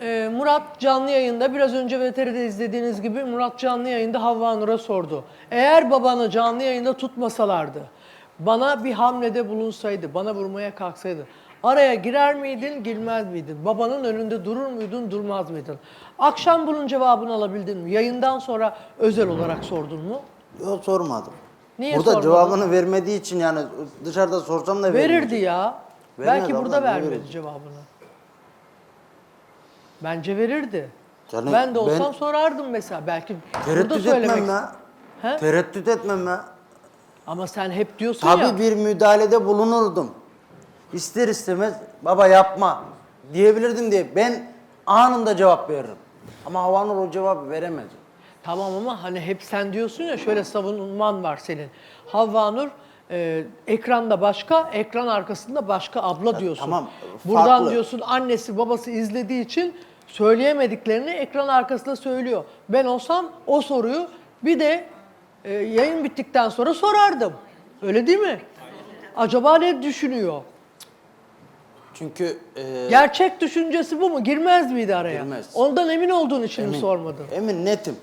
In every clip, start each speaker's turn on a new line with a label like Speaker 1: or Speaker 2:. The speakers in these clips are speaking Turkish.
Speaker 1: e, Murat canlı yayında biraz önce VTR'de izlediğiniz gibi Murat canlı yayında Havva Nur'a sordu. Eğer babanı canlı yayında tutmasalardı, bana bir hamlede bulunsaydı, bana vurmaya kalksaydı araya girer miydin, girmez miydin? Babanın önünde durur muydun, durmaz mıydın? Akşam bunun cevabını alabildin mi? Yayından sonra özel olarak sordun mu?
Speaker 2: Yok sormadım.
Speaker 1: Niye
Speaker 2: Burada
Speaker 1: sormadın?
Speaker 2: cevabını vermediği için yani dışarıda sorsam da
Speaker 1: Verirdi
Speaker 2: vermeyecek.
Speaker 1: ya.
Speaker 2: Vermez
Speaker 1: Belki
Speaker 2: abla,
Speaker 1: burada vermedi
Speaker 2: verecek?
Speaker 1: cevabını. Bence verirdi.
Speaker 2: Canım,
Speaker 1: ben de olsam
Speaker 2: ben-
Speaker 1: sorardım mesela. Belki burada
Speaker 2: Tereddüt
Speaker 1: söylemek.
Speaker 2: etmem ya.
Speaker 1: He?
Speaker 2: Tereddüt etmem ya.
Speaker 1: Ama sen hep diyorsun
Speaker 2: Tabii
Speaker 1: ya.
Speaker 2: bir müdahalede bulunurdum. İster istemez baba yapma diyebilirdim diye ben anında cevap veririm. Ama Havanur o cevabı veremez.
Speaker 1: Tamam ama hani hep sen diyorsun ya şöyle savunman var senin. Havva Nur e, ekranda başka, ekran arkasında başka abla diyorsun.
Speaker 2: tamam,
Speaker 1: Buradan
Speaker 2: farklı.
Speaker 1: diyorsun annesi babası izlediği için söyleyemediklerini ekran arkasında söylüyor. Ben olsam o soruyu bir de e, yayın bittikten sonra sorardım. Öyle değil mi? Acaba ne düşünüyor?
Speaker 2: Çünkü e,
Speaker 1: Gerçek düşüncesi bu mu? Girmez miydi araya?
Speaker 2: Girmez.
Speaker 1: Ondan emin olduğun için mi
Speaker 2: emin,
Speaker 1: sormadın?
Speaker 2: Emin netim.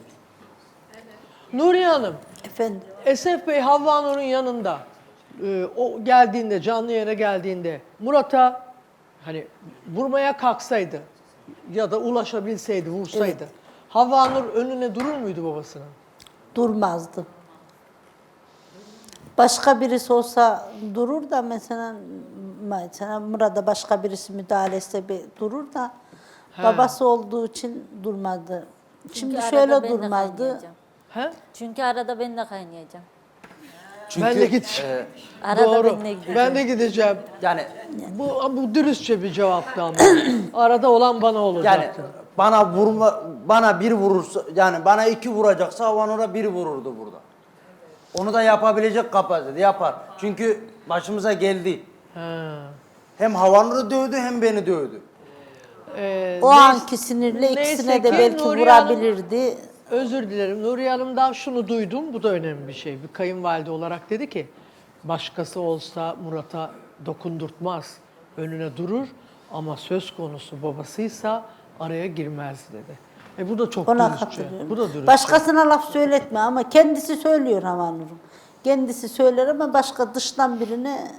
Speaker 1: Nuriye Hanım,
Speaker 3: Efendim.
Speaker 1: Esef Bey Havva Nur'un yanında e, o geldiğinde canlı yayına geldiğinde Murat'a hani vurmaya kalksaydı ya da ulaşabilseydi vursaydı Havva Nur önüne durur muydu babasının?
Speaker 3: Durmazdı. Başka birisi olsa durur da mesela mesela Murat'a başka birisi müdahale etse bir durur da babası olduğu için durmadı. Şimdi
Speaker 4: arada
Speaker 3: şöyle
Speaker 4: kaynayacağım.
Speaker 1: He?
Speaker 4: Çünkü arada ben de kaynayacağım.
Speaker 2: Çünkü
Speaker 1: ben de gideceğim.
Speaker 2: e,
Speaker 4: Arada
Speaker 1: Doğru.
Speaker 4: ben de gideceğim.
Speaker 1: Ben de gideceğim.
Speaker 2: yani
Speaker 1: Bu, bu dürüstçe bir cevaptı ama. Arada olan bana
Speaker 2: yani
Speaker 1: olacaktı.
Speaker 2: bana vurma bana bir vurursa yani bana iki vuracaksa Havanur'a bir vururdu burada. Onu da yapabilecek kapasitede yapar. Çünkü başımıza geldi.
Speaker 1: He.
Speaker 2: Hem Havanur'u dövdü hem beni dövdü.
Speaker 1: Ee,
Speaker 3: O
Speaker 1: neyse-
Speaker 3: anki sinirle ikisine de
Speaker 1: ki
Speaker 3: belki
Speaker 1: Nuriye Hanım-
Speaker 3: vurabilirdi.
Speaker 1: Özür dilerim. Nuriye Hanım'dan şunu duydum. Bu da önemli bir şey. Bir kayınvalide olarak dedi ki başkası olsa Murat'a dokundurtmaz. Önüne durur ama söz konusu babasıysa araya girmez dedi. E bu da çok
Speaker 3: Ona
Speaker 1: dürüstçe.
Speaker 3: katılıyorum.
Speaker 1: Bu da dürüstçe.
Speaker 3: Başkasına laf söyletme ama kendisi söylüyor Havanur'um. Kendisi söyler ama başka dıştan birine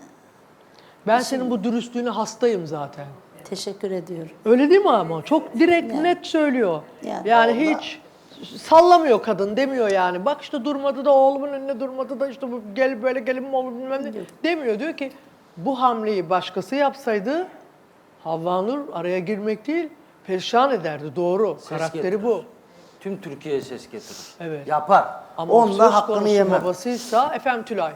Speaker 1: ben senin bu dürüstlüğüne hastayım zaten.
Speaker 3: teşekkür ediyorum.
Speaker 1: Öyle değil mi ama? Çok direkt net söylüyor.
Speaker 3: Yani.
Speaker 1: Yani hiç sallamıyor kadın demiyor yani. Bak işte durmadı da oğlumun önüne durmadı da işte bu gel böyle gelin mi olur bilmem ne demiyor. Diyor ki bu hamleyi başkası yapsaydı Havva Nur araya girmek değil perişan ederdi. Doğru.
Speaker 2: Ses
Speaker 1: Karakteri
Speaker 2: getirir.
Speaker 1: bu.
Speaker 2: Tüm Türkiye'ye ses getirir.
Speaker 1: Evet.
Speaker 2: Yapar.
Speaker 1: Ama
Speaker 2: Onda
Speaker 1: söz
Speaker 2: hakkını yemem.
Speaker 1: babasıysa efendim Tülay.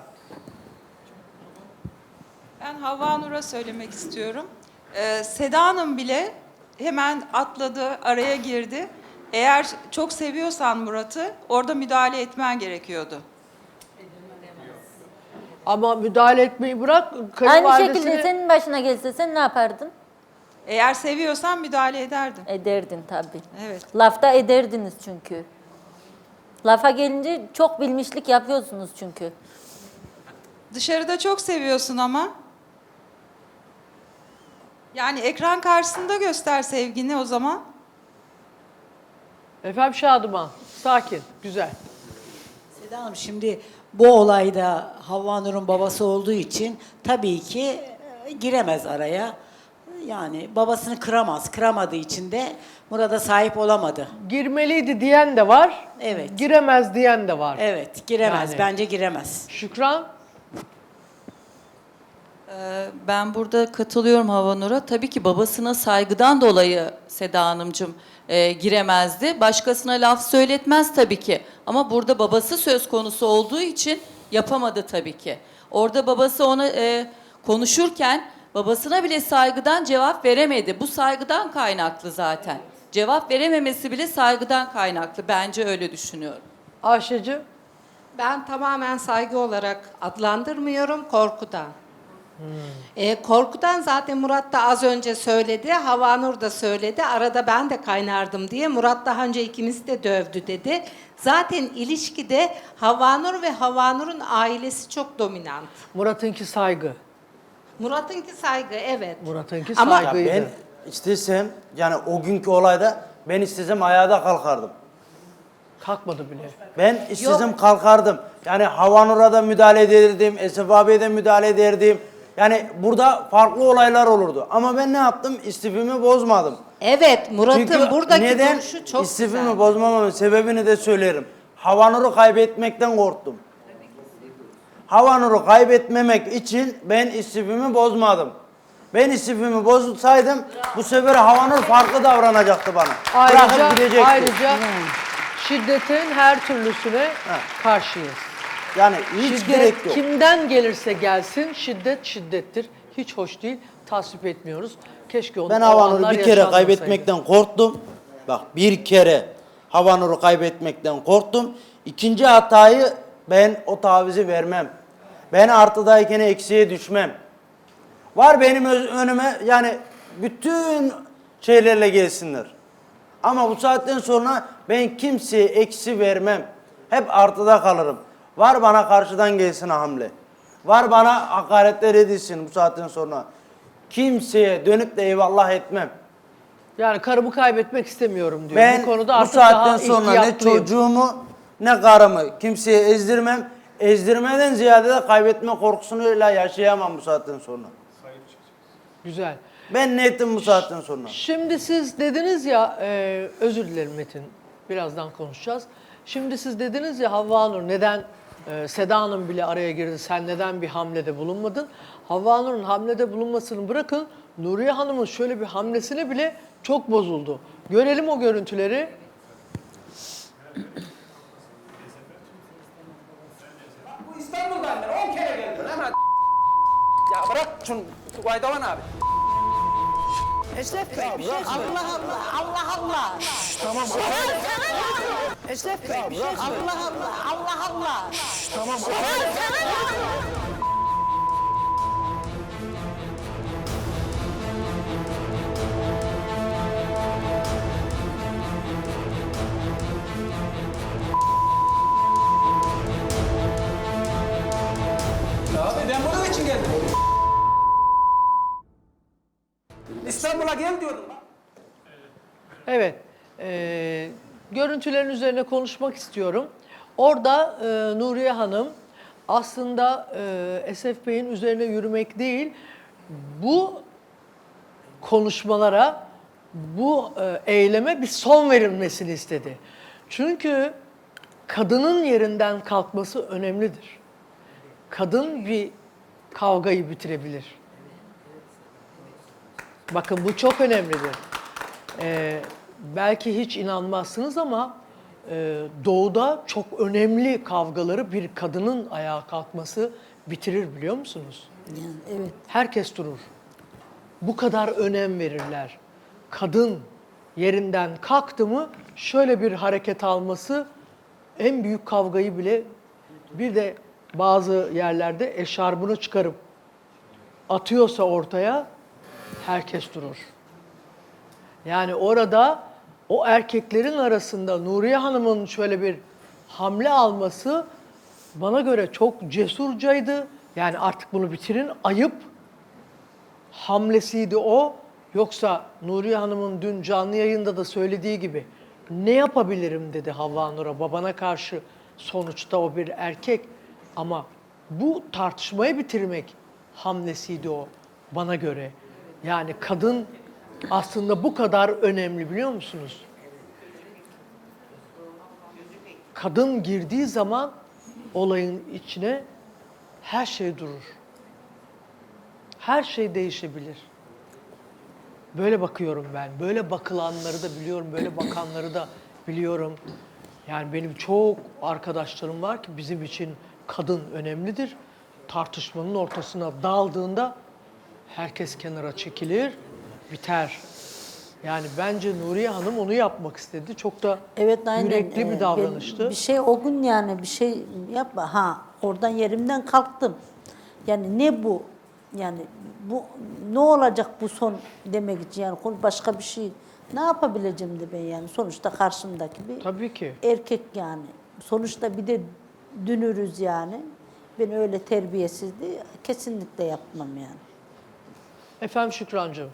Speaker 5: Ben Havva Nur'a söylemek istiyorum. Ee, Seda Hanım bile hemen atladı, araya girdi. Eğer çok seviyorsan Murat'ı orada müdahale etmen gerekiyordu.
Speaker 1: Ama müdahale etmeyi bırak.
Speaker 4: Aynı şekilde senin başına gelse sen ne yapardın?
Speaker 5: Eğer seviyorsan müdahale ederdin.
Speaker 4: Ederdin tabii.
Speaker 5: Evet.
Speaker 4: Lafta ederdiniz çünkü. Lafa gelince çok bilmişlik yapıyorsunuz çünkü.
Speaker 5: Dışarıda çok seviyorsun ama. Yani ekran karşısında göster sevgini o zaman.
Speaker 1: Efendim Şadıman. Sakin. Güzel.
Speaker 6: Seda Hanım şimdi bu olayda Havva Nur'un babası olduğu için tabii ki e, giremez araya. Yani babasını kıramaz. Kıramadığı için de Murat'a sahip olamadı.
Speaker 1: Girmeliydi diyen de var.
Speaker 6: Evet.
Speaker 1: Giremez diyen de var.
Speaker 6: Evet giremez.
Speaker 1: Yani.
Speaker 6: Bence giremez.
Speaker 1: Şükran.
Speaker 7: Ee, Ben burada katılıyorum Havanur'a. Tabii ki babasına saygıdan dolayı Seda Hanımcığım e, giremezdi. Başkasına laf söyletmez tabii ki. Ama burada babası söz konusu olduğu için yapamadı tabii ki. Orada babası ona e, konuşurken babasına bile saygıdan cevap veremedi. Bu saygıdan kaynaklı zaten. Cevap verememesi bile saygıdan kaynaklı. Bence öyle düşünüyorum.
Speaker 1: Ayşe'cim.
Speaker 8: Ben tamamen saygı olarak adlandırmıyorum, korkudan. E, korkudan zaten Murat da az önce söyledi, Havanur da söyledi. Arada ben de kaynardım diye. Murat daha önce ikimizi de dövdü dedi. Zaten ilişkide Havanur ve Havanur'un ailesi çok dominant.
Speaker 1: Murat'ınki saygı.
Speaker 8: Murat'ınki saygı, evet.
Speaker 1: Murat'ınki
Speaker 8: Ama-
Speaker 1: saygıydı.
Speaker 2: Ben istesem yani o günkü olayda ben istesem ayağa da kalkardım.
Speaker 1: Kalkmadı bile.
Speaker 2: Ben istesem kalkardım. Yani Havanur'a da müdahale ederdim, Esef abiye de müdahale ederdim. Yani burada farklı olaylar olurdu. Ama ben ne yaptım? İstifimi bozmadım.
Speaker 8: Evet Murat'ın
Speaker 2: Çünkü
Speaker 8: buradaki
Speaker 2: neden
Speaker 8: duruşu çok
Speaker 2: istifimi
Speaker 8: güzel.
Speaker 2: bozmamamın sebebini de söylerim. Havanur'u kaybetmekten korktum. Havanur'u kaybetmemek için ben istifimi bozmadım. Ben istifimi bozsaydım bu sefer Havanur farklı davranacaktı bana.
Speaker 1: Ayrıca,
Speaker 2: gidecekti.
Speaker 1: ayrıca şiddetin her türlüsüne karşıyız.
Speaker 2: Yani hiç
Speaker 1: Şiddet
Speaker 2: gerek yok.
Speaker 1: kimden gelirse gelsin şiddet şiddettir. Hiç hoş değil. Tasvip etmiyoruz. Keşke onu
Speaker 2: Ben Havanur'u bir kere kaybetmekten korktum. Bak bir kere Havanur'u kaybetmekten korktum. İkinci hatayı ben o tavizi vermem. Ben artıdayken eksiye düşmem. Var benim öz- önüme yani bütün şeylerle gelsinler. Ama bu saatten sonra ben kimseye eksi vermem. Hep artıda kalırım. Var bana karşıdan gelsin hamle. Var bana hakaretler edilsin bu saatten sonra. Kimseye dönüp de eyvallah etmem.
Speaker 1: Yani karımı kaybetmek istemiyorum diyor.
Speaker 2: Ben
Speaker 1: bu konuda
Speaker 2: bu
Speaker 1: artık
Speaker 2: saatten
Speaker 1: daha
Speaker 2: sonra ne çocuğumu ne karımı kimseye ezdirmem. Ezdirmeden ziyade de kaybetme korkusuyla yaşayamam bu saatten sonra.
Speaker 1: Güzel.
Speaker 2: Ben ne ettim bu saatten sonra?
Speaker 1: Şimdi siz dediniz ya, e, özür dilerim Metin, birazdan konuşacağız. Şimdi siz dediniz ya Havva Nur neden, e, Seda Hanım bile araya girdi, sen neden bir hamlede bulunmadın? Havva Nur'un hamlede bulunmasını bırakın, Nuriye Hanım'ın şöyle bir hamlesine bile çok bozuldu. Görelim o görüntüleri.
Speaker 9: Bu İstanbul'dan ben 10 kere geldim hemen. Ya bırak şunu Vaydavan abi.
Speaker 10: Esef Bey bir şey Allah Allah Allah Allah. Şşş tamam. Esef Bey bir şey Allah Allah Allah Allah. Şşş tamam.
Speaker 9: Abi ben bunun için geldim. İstanbul'a gel diyordum.
Speaker 1: Evet, e, görüntülerin üzerine konuşmak istiyorum. Orada e, Nuriye Hanım aslında e, Esef Bey'in üzerine yürümek değil, bu konuşmalara, bu e, eyleme bir son verilmesini istedi. Çünkü kadının yerinden kalkması önemlidir. Kadın bir kavgayı bitirebilir. Bakın bu çok önemlidir. Ee, belki hiç inanmazsınız ama e, doğuda çok önemli kavgaları bir kadının ayağa kalkması bitirir biliyor musunuz?
Speaker 3: Evet.
Speaker 1: Herkes durur. Bu kadar önem verirler. Kadın yerinden kalktı mı şöyle bir hareket alması en büyük kavgayı bile bir de bazı yerlerde eşarbını çıkarıp atıyorsa ortaya herkes durur. Yani orada o erkeklerin arasında Nuriye Hanım'ın şöyle bir hamle alması bana göre çok cesurcaydı. Yani artık bunu bitirin, ayıp hamlesiydi o. Yoksa Nuriye Hanım'ın dün canlı yayında da söylediği gibi ne yapabilirim dedi Havva Nur'a babana karşı sonuçta o bir erkek ama bu tartışmayı bitirmek hamlesiydi o bana göre. Yani kadın aslında bu kadar önemli biliyor musunuz? Kadın girdiği zaman olayın içine her şey durur. Her şey değişebilir. Böyle bakıyorum ben. Böyle bakılanları da biliyorum, böyle bakanları da biliyorum. Yani benim çok arkadaşlarım var ki bizim için kadın önemlidir. Tartışmanın ortasına daldığında herkes kenara çekilir, biter. Yani bence Nuriye Hanım onu yapmak istedi. Çok da
Speaker 3: Evet aynen.
Speaker 1: yürekli bir davranıştı.
Speaker 3: Bir şey o gün yani bir şey yapma. Ha oradan yerimden kalktım. Yani ne bu? Yani bu ne olacak bu son demek için yani başka bir şey. Ne yapabileceğim de ben yani sonuçta karşımdaki bir
Speaker 1: Tabii ki.
Speaker 3: erkek yani. Sonuçta bir de dünürüz yani. Ben öyle terbiyesizliği kesinlikle yapmam yani.
Speaker 1: Efendim Şükrancığım.